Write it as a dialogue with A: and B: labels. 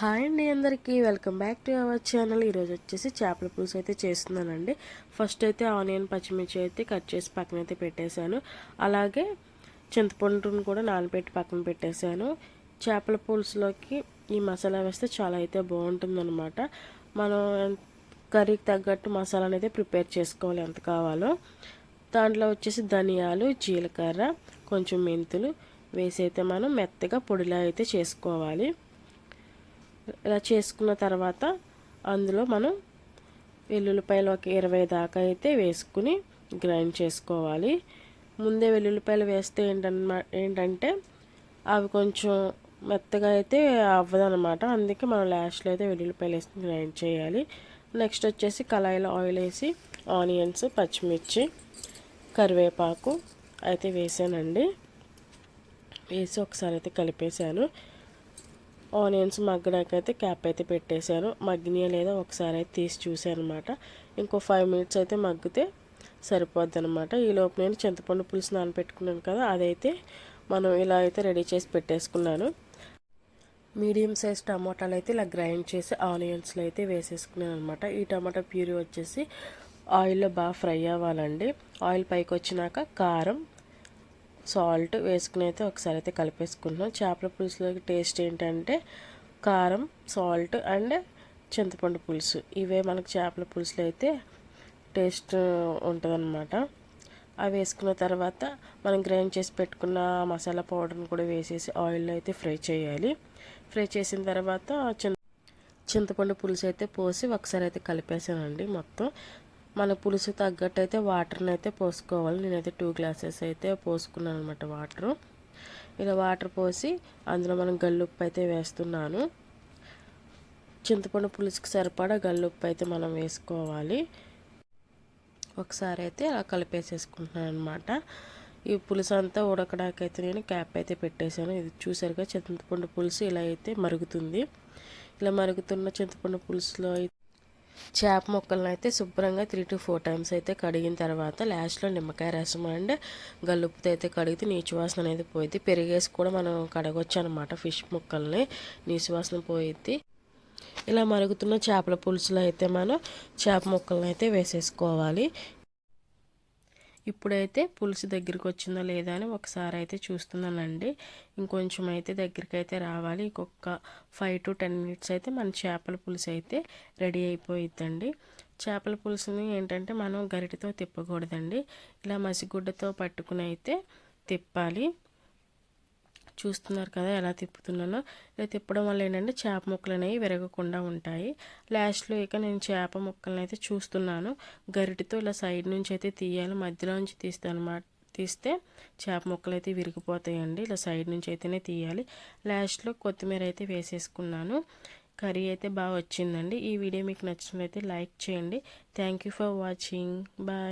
A: Hi అండి అందరికీ. Welcome back to our channel. ఈరోజు వచ్చేసి చేపల పులుసు అయితే చేస్తున్నానండి. ఫస్ట్ అయితే ఆనియన్ పచ్చిమిర్చి అయితే కట్ చేసి పక్కన అయితే పెట్టేశాను. అలాగే చింతపండును కూడా నానబెట్టి పక్కన పెట్టేశాను. చేపల పులుసులోకి ఈ మసాలా వేస్తే చాలా అయితే బాగుంటుందన్నమాట. మనం కర్రీకి తగ్గట్టు మసాలా అనేది ప్రిపేర్ చేసుకోవాలి ఎంత కావాలో. దాంట్లో వచ్చేసి ధనియాలు జీలకర్ర కొంచెం మెంతులు వేసి అయితే మనం మెత్తగా పొడిలా అయితే చేసుకోవాలి. ఇలా చేసుకున్న తర్వాత అందులో మనం వెల్లుల్లిపాయలు ఒక ఇరవై దాకా అయితే వేసుకుని గ్రైండ్ చేసుకోవాలి. ముందే వెల్లుల్లిపాయలు వేస్తే ఏంటన్నమా ఏంటంటే అవి కొంచెం మెత్తగా అయితే అవ్వదనమాట అందుకే మనం లాస్ట్లో అయితే వెల్లుల్లిపాయలు వేసి గ్రైండ్ చేయాలి. నెక్స్ట్ వచ్చేసి కళాయిలో ఆయిల్ వేసి ఆనియన్స్ పచ్చిమిర్చి కరివేపాకు అయితే వేసానండి. వేసి ఒకసారి అయితే కలిపేశాను. ఆనియన్స్ మగ్గడానికైతే క్యాప్ అయితే పెట్టేశాను. మగ్గినాయా లేదా ఒకసారి అయితే తీసి చూసాను అనమాట ఇంకో ఫైవ్ మినిట్స్ అయితే మగ్గితే సరిపోద్ది అనమాట ఈ లోపు నేను చింతపండు పులుసు నానపెట్టుకున్నాను కదా అదైతే మనం ఇలా అయితే రెడీ చేసి పెట్టేసుకున్నాను. మీడియం సైజ్ టమాటాలు అయితే ఇలా గ్రైండ్ చేసి ఆనియన్స్లో అయితే వేసేసుకున్నాను అనమాట ఈ టమాటా ప్యూరీ వచ్చేసి ఆయిల్లో బాగా ఫ్రై అవ్వాలండి. ఆయిల్ పైకి వచ్చినాక కారం సాల్ట్ వేసుకుని అయితే ఒకసారి అయితే కలిపేసుకుంటున్నాం. చేపల పులుసులోకి టేస్ట్ ఏంటంటే కారం సాల్ట్ అండ్ చింతపండు పులుసు. ఇవే మనకు చేపల పులుసులో అయితే టేస్ట్ ఉంటుందన్నమాట. అవి వేసుకున్న తర్వాత మనం గ్రైండ్ చేసి పెట్టుకున్న మసాలా పౌడర్ని కూడా వేసేసి ఆయిల్లో అయితే ఫ్రై చేయాలి. ఫ్రై చేసిన తర్వాత చింతపండు పులుసు అయితే పోసి ఒకసారి అయితే కలిపేసానండి మొత్తం. మన పులుసు తగ్గట్టు అయితే వాటర్ని అయితే పోసుకోవాలి. నేనైతే టూ గ్లాసెస్ అయితే పోసుకున్నాను అనమాట వాటరు. ఇలా వాటర్ పోసి అందులో మనం గల్లుప్పు అయితే వేస్తున్నాను. చింతపండు పులుసుకి సరిపడా గల్లుప్పు అయితే మనం వేసుకోవాలి. ఒకసారి అయితే అలా కలిపేసేసుకుంటున్నాను అనమాట ఈ పులుసు అంతా ఉడకడానికి అయితే నేను క్యాప్ అయితే పెట్టేశాను. ఇది చూసారుగా చింతపండు పులుసు ఇలా అయితే మరుగుతుంది. ఇలా మరుగుతున్న చింతపండు పులుసులో అయితే చేప ముక్కలను అయితే శుభ్రంగా త్రీ టు ఫోర్ టైమ్స్ అయితే కడిగిన తర్వాత లాస్ట్లో నిమ్మకాయ రసం అండ్ గల్లుపుతో అయితే కడిగితే నీచు వాసన అనేది పోయింది పెరిగేసి కూడా మనం కడగొచ్చు అనమాట ఫిష్ ముక్కల్ని. నీచు వాసన పోయిద్ది. ఇలా మరుగుతున్న చేపల పులుసులో అయితే మనం చేప ముక్కలను అయితే వేసేసుకోవాలి. ఇప్పుడైతే పులుసు దగ్గరికి వచ్చిందో లేదా అని ఒకసారి అయితే చూస్తున్నానండి. ఇంకొంచెం అయితే దగ్గరికి అయితే రావాలి. ఇంకొక ఫైవ్ టు టెన్ మినిట్స్ అయితే మన చేపల పులుసు అయితే రెడీ అయిపోయిద్దండి. చేపల పులుసుని ఏంటంటే మనం గరిటతో తిప్పకూడదండి. ఇలా మసిగుడ్డతో పట్టుకుని అయితే తిప్పాలి. చూస్తున్నారు కదా ఎలా తిప్పుతున్నానో. ఇలా తిప్పడం వల్ల ఏంటంటే చేప ముక్కలు అనేవి విరగకుండా ఉంటాయి. లాస్ట్లో ఇక నేను చేప ముక్కలను అయితే చూస్తున్నాను. గరిటితో ఇలా సైడ్ నుంచి అయితే తీయాలి మధ్యలో నుంచి తీస్తాను అనమాట తీస్తే చేప ముక్కలు అయితే విరిగిపోతాయండి. ఇలా సైడ్ నుంచి అయితేనే తీయాలి. లాస్ట్లో కొత్తిమీర అయితే వేసేసుకున్నాను. కర్రీ అయితే బాగా వచ్చిందండి. ఈ వీడియో మీకు నచ్చినట్లయితే లైక్ చేయండి. Thank you for watching. Bye.